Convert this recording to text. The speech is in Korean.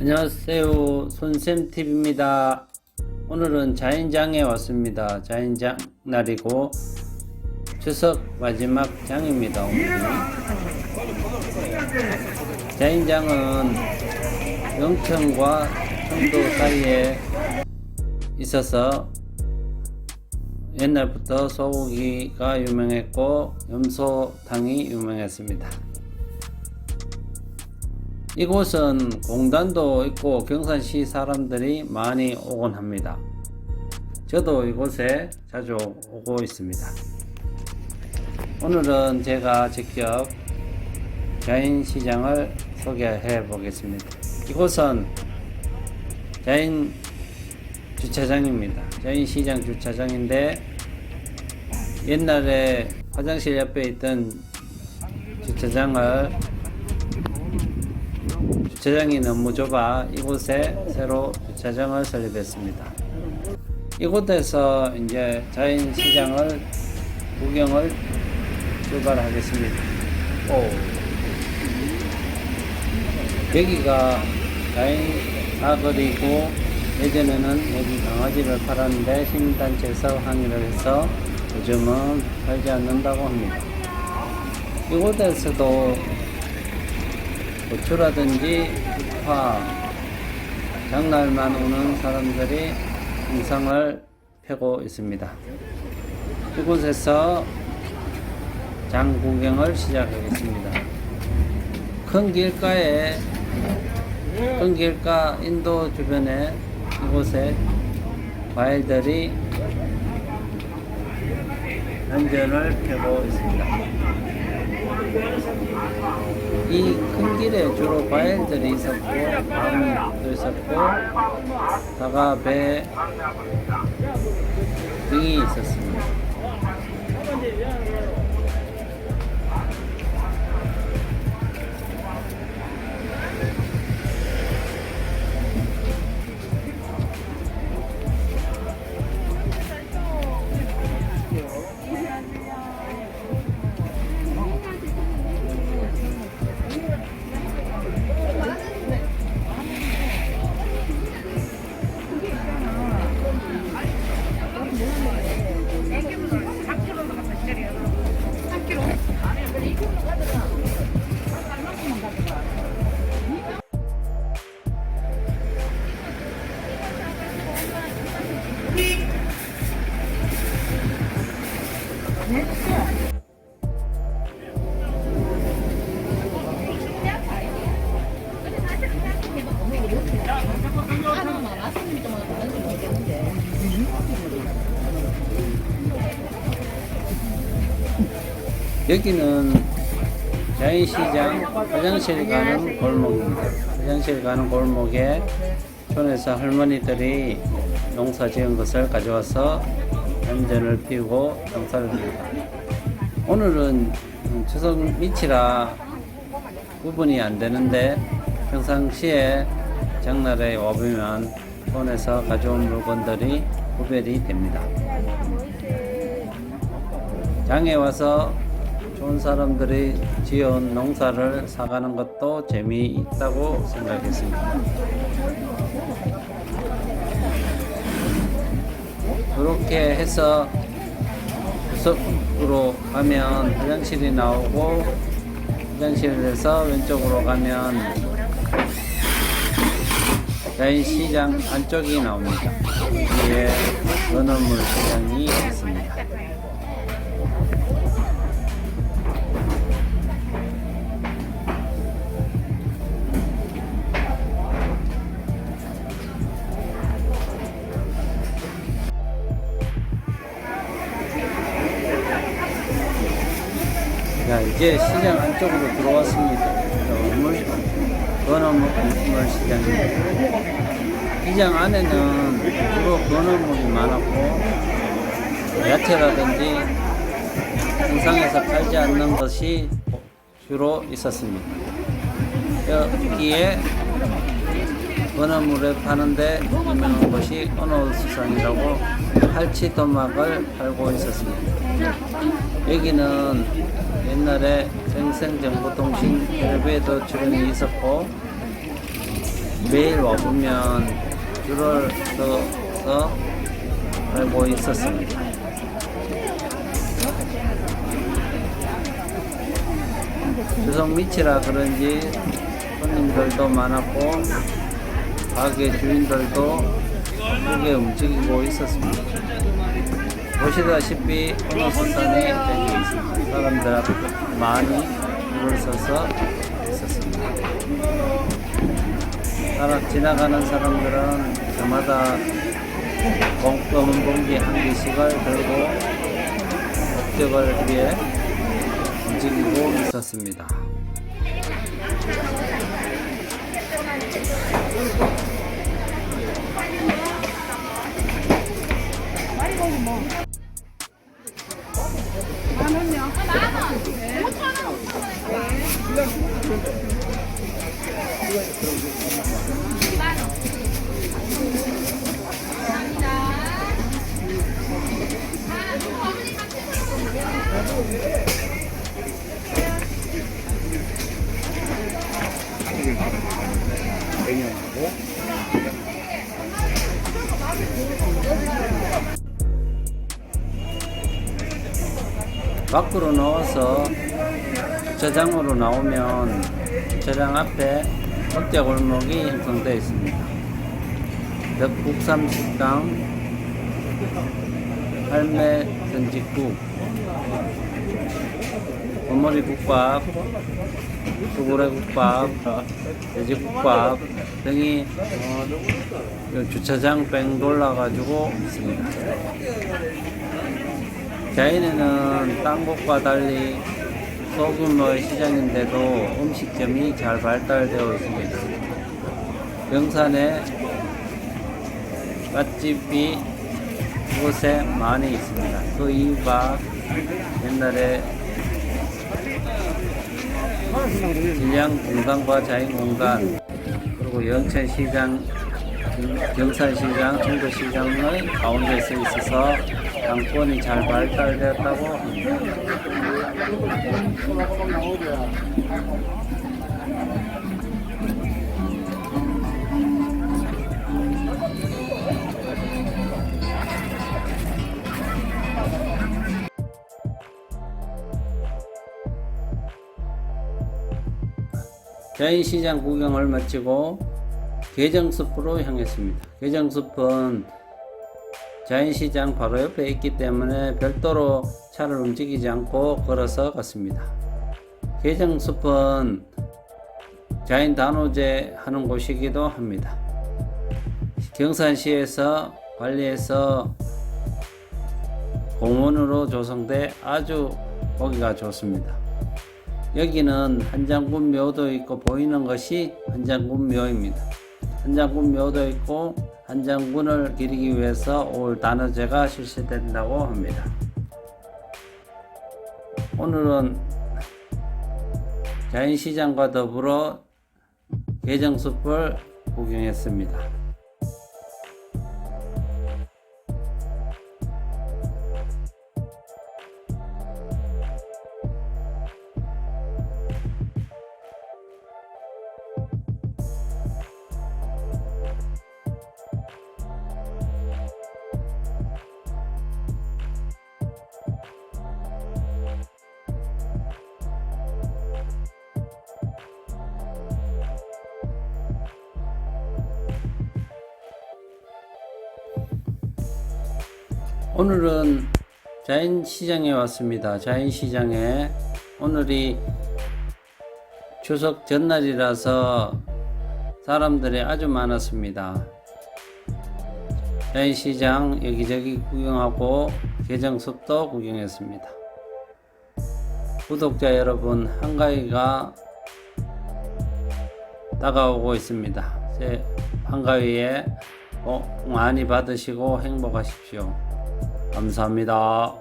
안녕하세요. 손쌤TV입니다. 오늘은 자연장에 왔습니다. 자연장 날이고 추석 마지막 장입니다. 오늘은. 자연장은 영천과 청도 사이에 있어서 옛날부터 소고기가 유명했고 염소탕이 유명했습니다. 이곳은 공단도 있고 경산시 사람들이 많이 오곤 합니다. 저도 이곳에 자주 오고 있습니다. 오늘은 제가 직접 자연시장을 소개해 보겠습니다. 이곳은 자연 주차장입니다. 자연시장 주차장인데 옛날에 화장실 옆에 있던 주차장을 주차장이 너무 좁아 이곳에 새로 주차장을 설립했습니다. 이곳에서 이제 자연 시장을 구경을 출발하겠습니다. 오. 여기가 자연 사거리고 예전에는 여기 강아지를 팔았는데 시민단체에서 항의를 해서 요즘은 팔지 않는다고 합니다. 이곳에서도 고추라든지 파, 장날만 오는 사람들이 영상을 펴고 있습니다. 이곳에서 장 구경을 시작하겠습니다. 큰 길가에 큰 길가 인도 주변에 이곳에 과일들이 안전을 펴고 있습니다. 이 큰 길에 주로 과일들이 있었고 밤도 있었고 사과 배 등이 있었습니다. 여기는 자연시장 화장실 가는 골목입니다. 화장실 가는 골목에 촌에서 할머니들이 농사 지은 것을 가져와서 안전을 피우고 장사를 합니다. 오늘은 추석 밑이라 구분이 안 되는데 평상시에 장날에 와보면 촌에서 가져온 물건들이 구별이 됩니다. 장에 와서 좋은 사람들이 지어온 농사를 사가는 것도 재미있다고 생각했습니다. 그렇게 해서 구석으로 가면 화장실이 나오고 화장실에서 왼쪽으로 가면 자연시장 안쪽이 나옵니다. 여기에 건어물 시장이 있습니다. 이제 시장 안쪽으로 들어왔습니다. 건어물, 건어물 시장입니다. 시장 안에는 주로 건어물이 많았고, 야채라든지 공상에서 팔지 않는 것이 주로 있었습니다. 여기에 건어물을 파는데 유명한 것이 언어수산이라고 팔치 도막을 팔고 있었습니다. 여기는 옛날에 생생정보통신 텔레비에도 출연이 있었고 매일 와보면 줄을 서서 알고 있었습니다. 추석 밑이라 그런지 손님들도 많았고 가게 주인들도 크게 움직이고 있었습니다. 보시다시피 어느 되어 있습니다. 사람들 앞에 많이 줄을 서서 있었습니다. 사람, 지나가는 사람들은 저마다 봉, 검은 봉지 한 개씩을 들고 목적을 위해 움직이고 있었습니다. 밖으로 나와서 주차장으로 나오면 주차장 앞에 억자 골목이 형성되어 있습니다. 덕국삼 식당, 할매 전직국, 버머리 국밥, 수구레 국밥, 돼지 국밥 등이 이 주차장 뺑 돌아가지고 있습니다. 자인에는 딴 곳과 달리 소규모의 시장인데도 음식점이 잘 발달되어 있습니다. 병산에 맛집이 이곳에 많이 있습니다. 그 이유가 옛날에 공단과 자인 공단 그리고 영천시장, 경산시장, 청도시장의 가운데 서 있어서 당권이 잘 발달되었다고 합니다. 자연시장 구경을 마치고 개정숲으로 향했습니다. 개정숲은 자연시장 바로 옆에 있기 때문에 별도로 차를 움직이지 않고 걸어서 갔습니다. 개정숲은 자연 단오제 하는 곳이기도 합니다. 경산시에서 관리해서 공원으로 조성돼 아주 보기가 좋습니다. 여기는 한장군 묘도 있고 보이는 것이 한장군 묘입니다. 한장군 묘도 있고 한장군을 기리기 위해서 올 단어제가 실시된다고 합니다. 오늘은 자연시장과 더불어 개정숲을 구경했습니다. 오늘은 자연시장에 왔습니다. 자연시장에 오늘이 추석 전날이라서 사람들이 아주 많았습니다. 자연시장 여기저기 구경하고 개정숲도 구경했습니다. 구독자 여러분 한가위가 다가오고 있습니다. 제 한가위에 복 많이 받으시고 행복하십시오. 감사합니다.